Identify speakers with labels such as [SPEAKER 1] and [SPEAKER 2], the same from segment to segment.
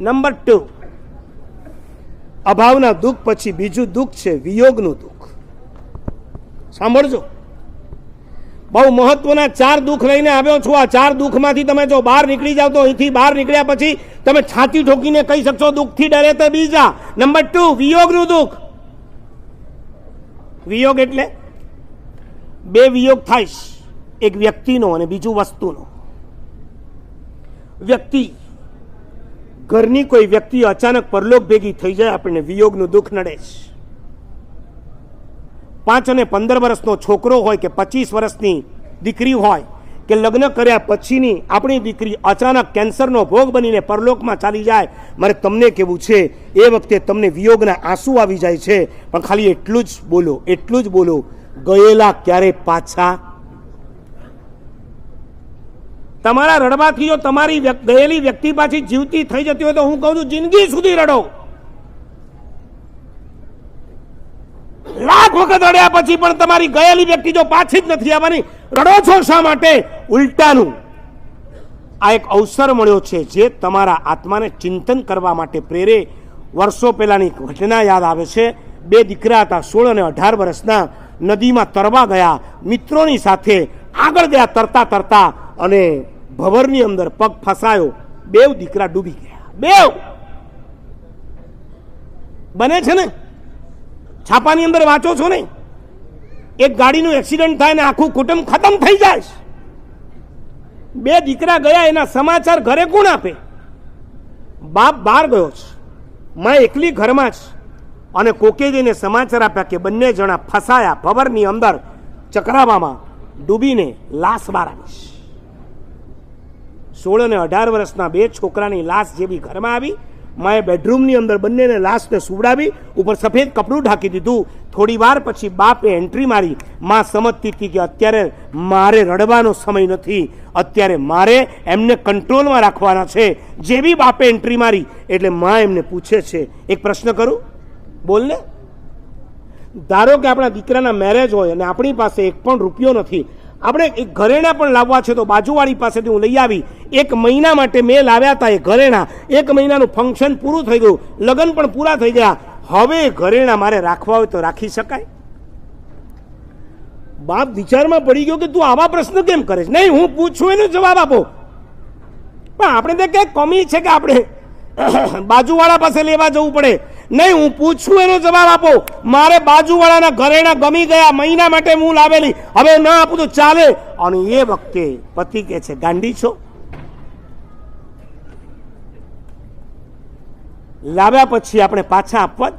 [SPEAKER 1] Number two અભાવના દુઃખ પછી બીજું દુઃખ છે વિયોગનું દુઃખ. સાંભળજો. બહુ મહત્વના ચાર દુઃખ લઈને આવ્યો છું. આ ચાર દુઃખમાંથી તમે જો બહાર નીકળી જાવ તો અહીંથી બહાર નીકળ્યા પછી તમે છાતી ઠોકીને કહી શકશો દુઃખથી ડરે તો બીજા. નંબર ટુ વિયોગનું દુઃખ. વિયોગ એટલે બે વિયોગ થાય. એક વ્યક્તિનો અને બીજું વસ્તુનો. વ્યક્તિ ઘરની કોઈ વ્યક્તિ અચાનક પરલોક ભેગી થઈ જાય, આપણને વિયોગનું દુઃખ નડે છે. પાંચ અને પંદર વર્ષનો છોકરો હોય કે પચીસ વર્ષની દીકરી હોય કે લગ્ન કર્યા પછીની આપણી દીકરી અચાનક કેન્સરનો ભોગ બનીને પરલોકમાં ચાલી જાય, મારે તમને કેવું છે, એ વખતે તમને વિયોગના આંસુ આવી જાય છે. પણ ખાલી એટલું જ બોલો, એટલું જ બોલો, ગયેલા ક્યારે પાછા તમારા રડવાથી જો તમારી ગયેલી વ્યક્તિ પાછી જીવતી થઈ જતી હોય તો હું કહું છું, જિંદગી સુધી રડો. લાખ વખત રડ્યા પછી પણ તમારી ગયેલી વ્યક્તિ જો પાછી જ નથી આવવાની, રડો છો શા માટે? ઉલટાનું. આ એક અવસર મળ્યો છે જે તમારા આત્માને ચિંતન કરવા માટે પ્રેરે. વર્ષો પહેલાની ઘટના યાદ આવે છે. બે દીકરા હતા, સોળ અને અઢાર વર્ષના. નદીમાં તરવા ગયા. મિત્રોની સાથે આગળ ગયા, તરતા તરતા અને ભવરની અંદર પગ ફસાયો, બેવ દીકરા ડૂબી ગયા. બેવ! બને છે ને? છાપાની અંદર વાંચો છો ને? એક ગાડીનું એક્સિડન્ટ થાય ને આખું કુટુંબ ખતમ થઈ જાય બે દીકરા ગયા, એના સમાચાર ઘરે કોણ આપે? બાપ બહાર ગયો છે. માં એકલી ઘરમાં છે. અને કોકે જઈને સમાચાર આપ્યા કે બંને જણા ફસાયા ભવરની અંદર ચક્રાવામાં ડૂબીને લાશ બહાર આવી છે. સોળ અને અઢાર વર્ષના બે છોકરાની લાશ જેવી ઘરમાં આવી, માએ બેડરૂમની અંદર બંનેને લાશને સુવડાવી, ઉપર સફેદ કપડું ઢાંકી દીધું. થોડી વાર પછી બાપે એન્ટ્રી મારી. માં સમજતી હતી કે અત્યારે મારે રડવાનો સમય નથી. અત્યારે મારે એમને કંટ્રોલમાં રાખવાના છે. જેવી બાપે એન્ટ્રી મારી, એટલે માં એમને પૂછે છે. એક પ્રશ્ન કરું? બોલને ધારો કે આપણા દીકરાના મેરેજ હોય અને આપણી પાસે એક પણ રૂપિયો નથી આપણે એક ઘરેણા પણ લાવવા છે તો બાજુવાળી પાસેથી હું લઈ આવી. એક મહિના માટે મેં લાવ્યા હતા એ ઘરેણા. એક મહિનાનું ફંક્શન પૂરું થઈ ગયું. લગ્ન પણ પૂરા થઈ ગયા. હવે ઘરેણા મારે રાખવા હોય તો રાખી શકાય? બાપ વિચારમાં પડી ગયો કે તું આવા પ્રશ્ન કેમ કરે છે? નહીં, હું પૂછું એનો જવાબ આપો. પણ આપણે તો ક્યાંક કમી છે કે આપણે બાજુવાળા પાસે લેવા જવું પડે? નહીં, હું પૂછું એનો જવાબ આપો. મારે બાજુવાળાના ઘરેણા ગમી ગયા, મહિના માટે હું લાવેલી. હવે ના આપું તો ચાલે. અને એ વખતે પતિ કે છે, ગાંડી છો? લાવ્યા પછી આપણે પાછા આપવા જ.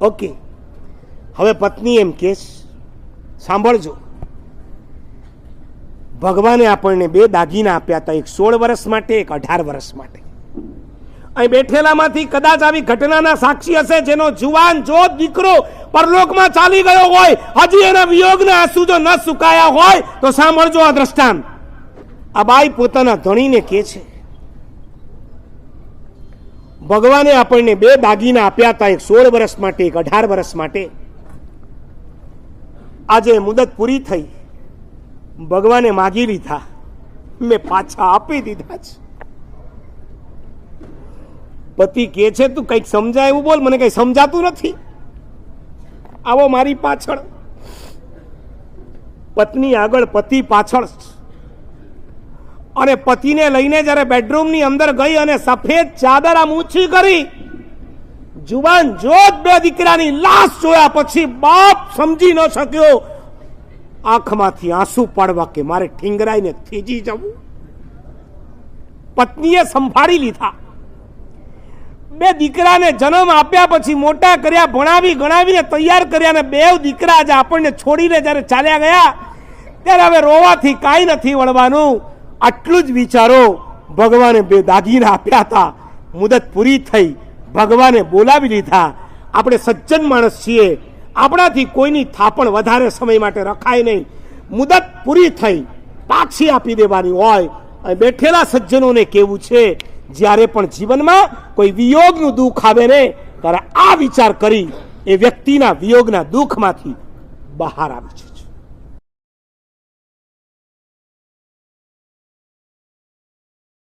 [SPEAKER 1] ઓકે. હવે પત્ની એમ કે સાંભળજો. ભગવાને આપણને બે દાગીના આપ્યા હતા, એક સોળ વર્ષ માટે, એક અઢાર વર્ષ માટે. અહીં બેઠેલામાંથી કદાચ આવી ઘટનાના સાક્ષી હશે જેનો જુવાન, જો દીકરો પરલોકમાં ચાલી ગયો હોય, હજી એના વિયોગના આંસુ જો ન સુકાયા હોય, તો સાંભળજો આ દ્રષ્ટાંત. આ બાઈ પોતાના ધણીને કે છે, ભગવાને આપણને બે દાગીના આપ્યા હતા, એક સોળ વર્ષ માટે, એક અઢાર વર્ષ માટે. આજે મુદત પૂરી થઈ. ભગવાને માગી લીધા. મેં પાછા આપી દીધા છે. પતિ કે છે, તું કંઈક સમજાય એવું બોલ, મને કંઈ સમજાતું નથી. આવો મારી પાછળ. પત્ની આગળ, પતિ પાછળ. અને પતિને લઈને જ્યારે બેડરૂમની અંદર ગઈ અને સફેદ ચાદર આમ ઊંચી કરી, જુવાન જોત બે દીકરાની લાશ જોયા પછી બાપ સમજી ન શક્યો. આંખમાંથી આંસુ પાડવા કે મારે ઠીંગરાઈને થીજી જવું. પત્નીએ સંભાળી લીધા. બે દીકરાને જન્મ આપ્યા પછી મોટા કર્યા, ભણાવી, ગણાવીને તૈયાર કર્યા અને બે દીકરા આજે આપણને છોડીને જ્યારે ચાલ્યા ગયા, ત્યારે હવે રોવાથી કાંઈ નથી વળવાનું. આટલું જ વિચારો, ભગવાને બે દાગીના આપ્યા હતા. મુદત પૂરી થઈ. ભગવાને બોલાવી લીધા. આપણે સજ્જન માણસ છીએ. આપણાથી કોઈની થાપણ વધારે સમય માટે રખાય નહીં. મુદત પૂરી થઈ. પાછી આપી દેવાની હોય. બેઠેલા સજ્જનોને કેવું છે જ્યારે પણ જીવનમાં કોઈ વિયોગનું દુઃખ આવે ને, ત્યારે આ વિચાર કરી એ વ્યક્તિના વિયોગના દુઃખમાંથી બહાર આવે છે.